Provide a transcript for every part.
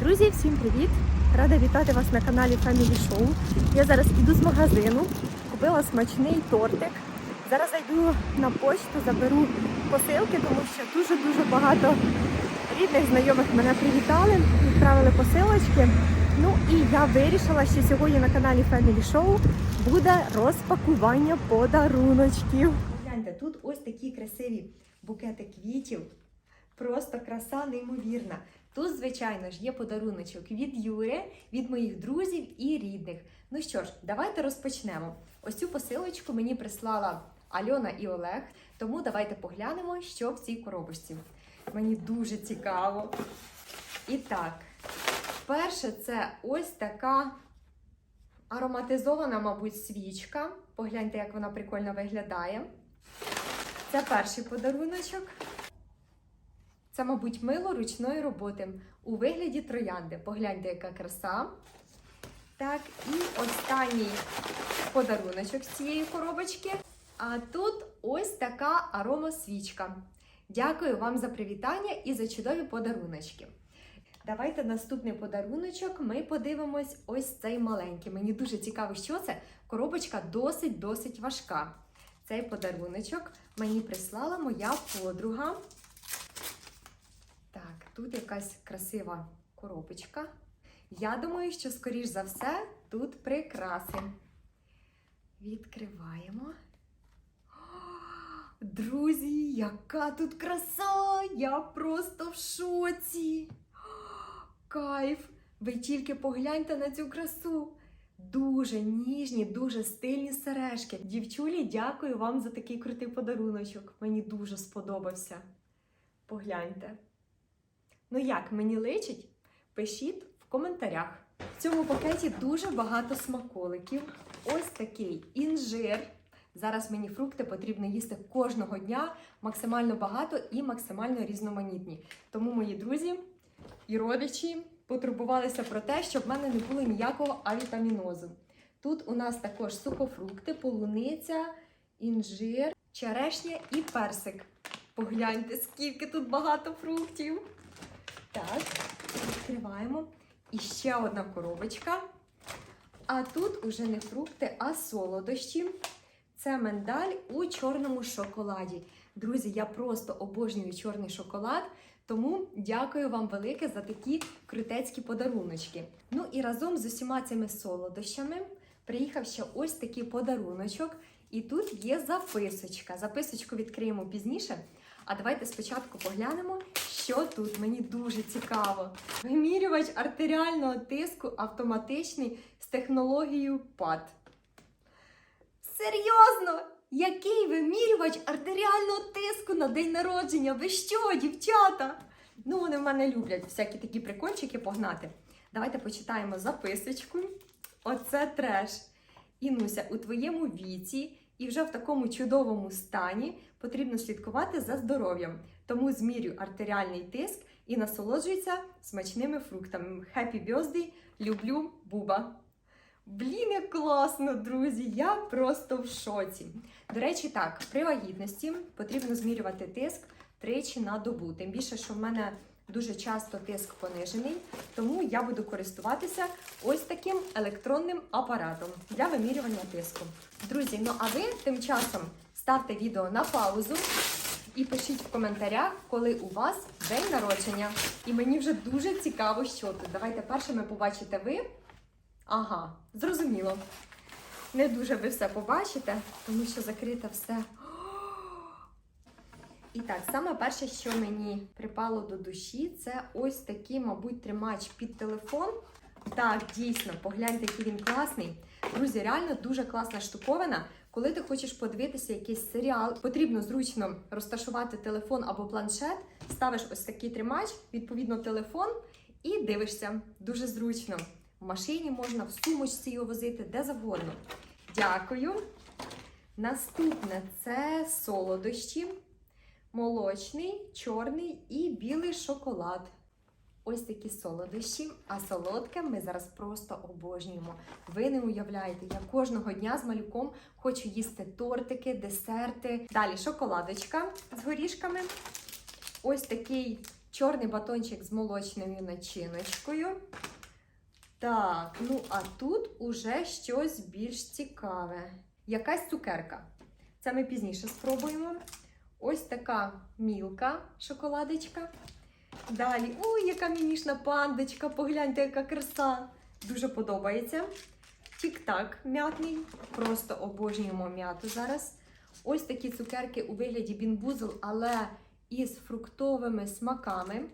Друзі, всім привіт! Рада вітати вас на каналі Family Show. Я зараз іду з магазину, купила смачний тортик. Зараз зайду на почту, заберу посилки, тому що дуже-дуже багато рідних знайомих мене привітали, відправили посилочки. Ну і я вирішила, що сьогодні на каналі Family Show буде розпакування подаруночків. Гляньте, тут ось такі красиві букети квітів. Просто краса неймовірна. Тут, звичайно ж, є подаруночок від Юри, від моїх друзів і рідних. Ну що ж, давайте розпочнемо. Ось цю посилочку мені прислала Альона і Олег, тому давайте поглянемо, що в цій коробочці. Мені дуже цікаво. І так, перше, це ось така ароматизована, мабуть, свічка. Погляньте, як вона прикольно виглядає. Це перший подаруночок. Це, мабуть, мило ручної роботи у вигляді троянди. Погляньте, яка краса. Так, і останній подаруночок з цієї коробочки. А тут ось така аромасвічка. Дякую вам за привітання і за чудові подаруночки. Давайте наступний подаруночок ми подивимось ось цей маленький. Мені дуже цікаво, що це. Коробочка досить-досить важка. Цей подаруночок мені прислала моя подруга. Тут якась красива коробочка. Я думаю, що, скоріш за все, тут прикраси. Відкриваємо. Друзі, яка тут краса! Я просто в шоці! Кайф! Ви тільки погляньте на цю красу. Дуже ніжні, дуже стильні сережки. Дівчулі, дякую вам за такий крутий подаруночок. Мені дуже сподобався. Погляньте. Ну як мені личить? Пишіть в коментарях. В цьому пакеті дуже багато смаколиків. Ось такий інжир. Зараз мені фрукти потрібно їсти кожного дня максимально багато і максимально різноманітні. Тому мої друзі і родичі потурбувалися про те, щоб в мене не було ніякого авітамінозу. Тут у нас також сухофрукти, полуниця, інжир, черешня і персик. Погляньте, скільки тут багато фруктів. Так, відкриваємо. І ще одна коробочка. А тут уже не фрукти, а солодощі. Це миндаль у чорному шоколаді. Друзі, я просто обожнюю чорний шоколад, тому дякую вам велике за такі крутецькі подаруночки. Ну і разом з усіма цими солодощами приїхав ще ось такий подаруночок. І тут є записочка. Записочку відкриємо пізніше. А давайте спочатку поглянемо, що тут. Мені дуже цікаво. Вимірювач артеріального тиску автоматичний з технологією ПАД. Серйозно? Який вимірювач артеріального тиску на день народження? Ви що, дівчата? Ну, вони в мене люблять всякі такі прикольчики погнати. Давайте почитаємо записочку. Оце треш. Інуся, у твоєму віці і вже в такому чудовому стані потрібно слідкувати за здоров'ям. Тому змірюй артеріальний тиск і насолоджуйся смачними фруктами. Happy birthday! Люблю Буба! Блін, як класно, друзі! Я просто в шоці. До речі, так, при вагітності потрібно змірювати тиск тричі на добу. Тим більше, що в мене дуже часто тиск понижений, тому я буду користуватися ось таким електронним апаратом для вимірювання тиску. Друзі, ну а ви тим часом ставте відео на паузу і пишіть в коментарях, коли у вас день народження. І мені вже дуже цікаво, що тут. Давайте першими побачите ви. Ага, зрозуміло. Не дуже ви все побачите, тому що закрите все. І так, саме перше, що мені припало до душі, це ось такий, мабуть, тримач під телефон. Так, дійсно, погляньте, який він класний. Друзі, реально дуже класна штуковина. Коли ти хочеш подивитися якийсь серіал, потрібно зручно розташувати телефон або планшет, ставиш ось такий тримач, відповідно, телефон, і дивишся. Дуже зручно. В машині можна, в сумочці його возити, де завгодно. Дякую. Наступне це солодощі. Молочний, чорний і білий шоколад. Ось такі солодощі, а солодке ми зараз просто обожнюємо. Ви не уявляєте, я кожного дня з малюком хочу їсти тортики, десерти. Далі шоколадочка з горішками. Ось такий чорний батончик з молочною начиночкою. Так, ну а тут уже щось більш цікаве. Якась цукерка. Це ми пізніше спробуємо. Ось така мілка шоколадочка. Далі, ой, яка мінішна пандочка, погляньте, яка краса. Дуже подобається. Тік-так м'ятний. Просто обожнюємо м'яту зараз. Ось такі цукерки у вигляді бінбузл, але із фруктовими смаками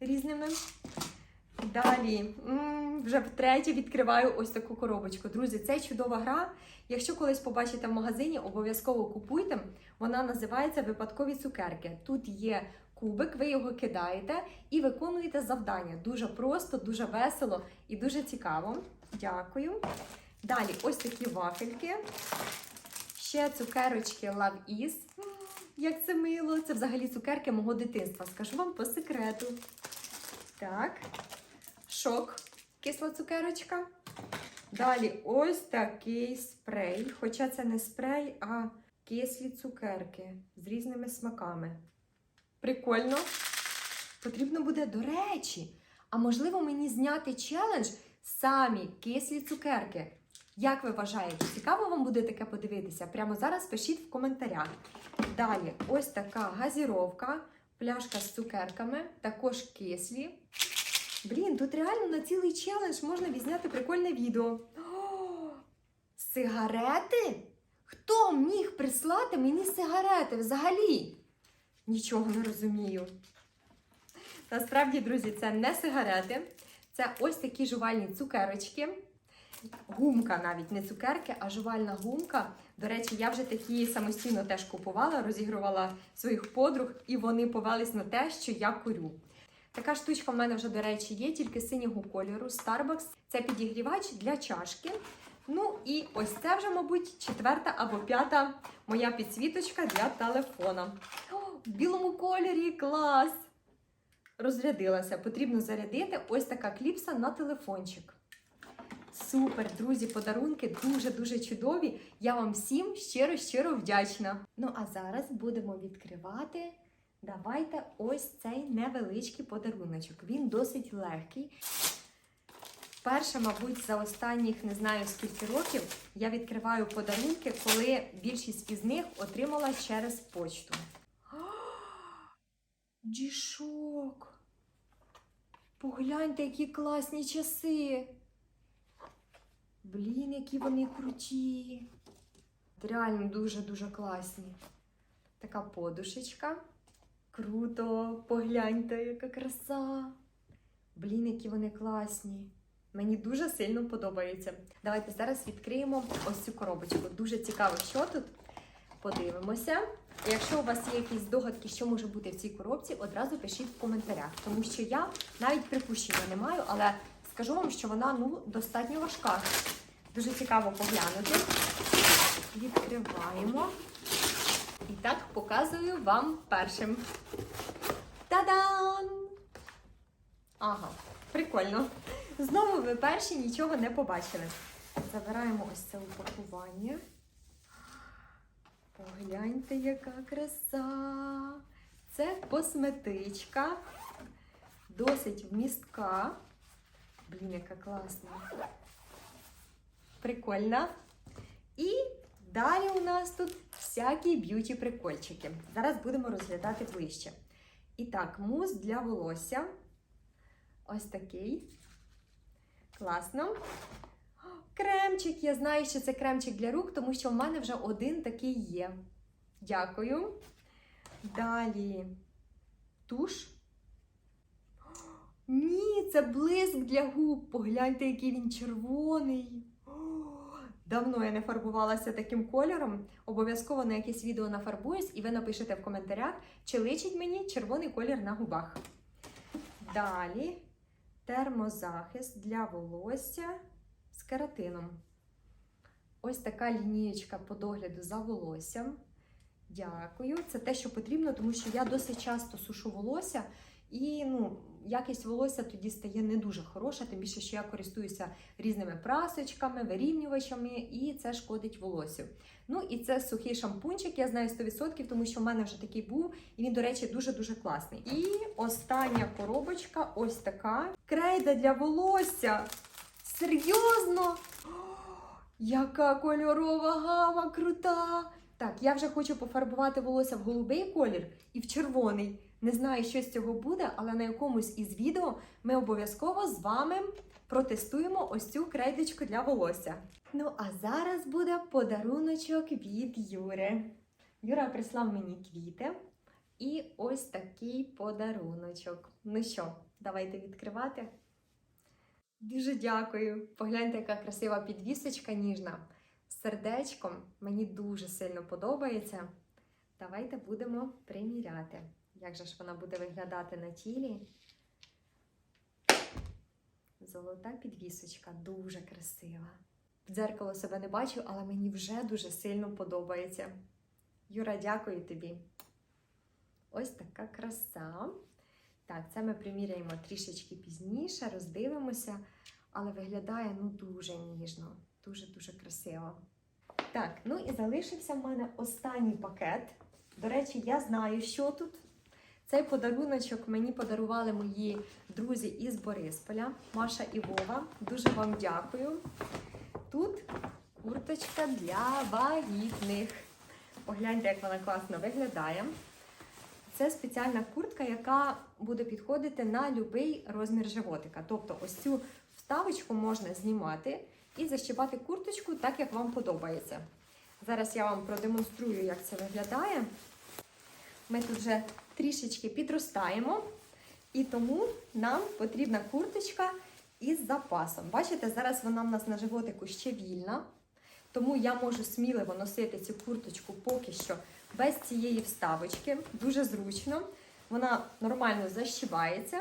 різними. Далі, м, вже втретє відкриваю ось таку коробочку. Друзі, це чудова гра. Якщо колись побачите в магазині, обов'язково купуйте. Вона називається Випадкові цукерки. Тут є кубик, ви його кидаєте і виконуєте завдання. Дуже просто, дуже весело і дуже цікаво. Дякую. Далі, ось такі вафельки. Ще цукерочки Love Is. Як це мило! Це взагалі цукерки мого дитинства. Скажу вам по секрету. Так. Шок. Кисла цукерочка. Далі ось такий спрей. Хоча це не спрей, а кислі цукерки з різними смаками. Прикольно. Потрібно буде, до речі, а можливо мені зняти челендж самі кислі цукерки. Як ви вважаєте, цікаво вам буде таке подивитися? Прямо зараз пишіть в коментарях. Далі, ось така газіровка, пляшка з цукерками, також кислі. Блін, тут реально на цілий челендж можна відзняти прикольне відео. О, сигарети? Хто міг прислати мені сигарети взагалі? Нічого не розумію. Насправді, друзі, це не сигарети, це ось такі жувальні цукерочки. Гумка навіть не цукерки, а жувальна гумка. До речі, я вже такі самостійно теж купувала, розігрувала своїх подруг, і вони повелись на те, що я курю. Така штучка в мене вже, до речі, є, тільки синього кольору. Starbucks. Це підігрівач для чашки. Ну і ось це вже, мабуть, четверта або п'ята моя підсвіточка для телефона. О, в білому кольорі клас! Розрядилася. Потрібно зарядити ось така кліпса на телефончик. Супер, друзі, подарунки дуже-дуже чудові. Я вам всім щиро-щиро вдячна. Ну а зараз будемо відкривати. Давайте ось цей невеличкий подаруночок. Він досить легкий. Перше, мабуть, за останніх не знаю скільки років я відкриваю подарунки, коли більшість із них отримала через почту. Дішок! Погляньте, які класні часи! Блін, які вони круті! Реально дуже-дуже класні. Така подушечка. Круто! Погляньте, яка краса! Блін, які вони класні! Мені дуже сильно подобається. Давайте зараз відкриємо ось цю коробочку. Дуже цікаво, що тут. Подивимося. Якщо у вас є якісь здогадки, що може бути в цій коробці, одразу пишіть в коментарях, тому що я навіть припущення не маю, але скажу вам, що вона ну достатньо важка. Дуже цікаво поглянути. Відкриваємо. І так показую вам першим. Та-дам! Ага, прикольно. Знову ви перші нічого не побачили. Забираємо ось це упакування. Погляньте, яка краса! Це косметичка, досить вмістка. Блін, яка класна. Прикольна. І далі у нас тут всякі б'юті-прикольчики. Зараз будемо розглядати ближче. І так, мус для волосся. Ось такий. Класно. Кремчик. Я знаю, що це кремчик для рук, тому що в мене вже один такий є. Дякую. Далі туш. Ні, це блиск для губ. Погляньте, який він червоний. Давно я не фарбувалася таким кольором. Обов'язково на якесь відео нафарбуюсь, і ви напишете в коментарях, чи личить мені червоний колір на губах. Далі термозахист для волосся з кератином. Ось така лінієчка по догляду за волоссям. Дякую. Це те, що потрібно, тому що я досить часто сушу волосся, І ну, якість волосся тоді стає не дуже хороша, тим більше, що я користуюся різними прасочками, вирівнювачами, і це шкодить волосю. Ну і це сухий шампунчик, я знаю 100%, тому що в мене вже такий був, і він, до речі, дуже-дуже класний. І остання коробочка ось така. Крейда для волосся. Серйозно? О, яка кольорова гама крута! Так, я вже хочу пофарбувати волосся в голубий колір і в червоний. Не знаю, що з цього буде, але на якомусь із відео ми обов'язково з вами протестуємо ось цю крейдочку для волосся. Ну, а зараз буде подаруночок від Юри. Юра прислав мені квіти. І ось такий подаруночок. Ну що, давайте відкривати. Дуже дякую. Погляньте, яка красива підвісочка ніжна. З сердечком. Мені дуже сильно подобається. Давайте будемо приміряти. Як же ж вона буде виглядати на тілі? Золота підвісочка, дуже красива. В дзеркало себе не бачу, але мені вже дуже сильно подобається. Юра, дякую тобі. Ось така краса. Так, це ми приміряємо трішечки пізніше, роздивимося, але виглядає ну дуже ніжно, дуже-дуже красиво. Так, ну і залишився в мене останній пакет. До речі, я знаю, що тут. Цей подаруночок мені подарували мої друзі із Борисполя, Маша і Вова. Дуже вам дякую. Тут курточка для вагітних. Погляньте, як вона класно виглядає. Це спеціальна куртка, яка буде підходити на будь-який розмір животика. Тобто, ось цю вставочку можна знімати і защіпати курточку так, як вам подобається. Зараз я вам продемонструю, як це виглядає. Ми тут вже трішечки підростаємо, і тому нам потрібна курточка із запасом. Бачите, зараз вона в нас на животику ще вільна, тому я можу сміливо носити цю курточку поки що без цієї вставочки. Дуже зручно. Вона нормально защівається,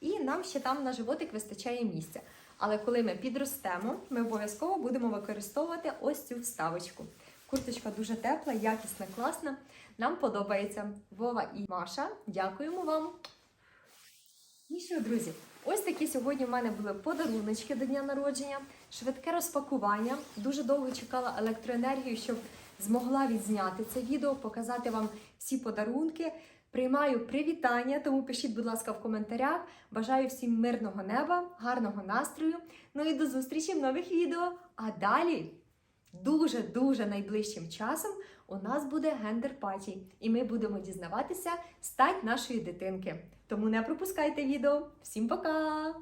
і нам ще там на животик вистачає місця. Але коли ми підростемо, ми обов'язково будемо використовувати ось цю вставочку. Курточка дуже тепла, якісна, класна. Нам подобається Вова і Маша. Дякуємо вам. І що, друзі, ось такі сьогодні в мене були подаруночки до дня народження, швидке розпакування. Дуже довго чекала електроенергію, щоб змогла відзняти це відео, показати вам всі подарунки. Приймаю привітання, тому пишіть, будь ласка, в коментарях. Бажаю всім мирного неба, гарного настрою. Ну і до зустрічі в нових відео. А далі дуже-дуже найближчим часом у нас буде гендер-паті, і ми будемо дізнаватися стать нашої дитинки. Тому не пропускайте відео. Всім пока!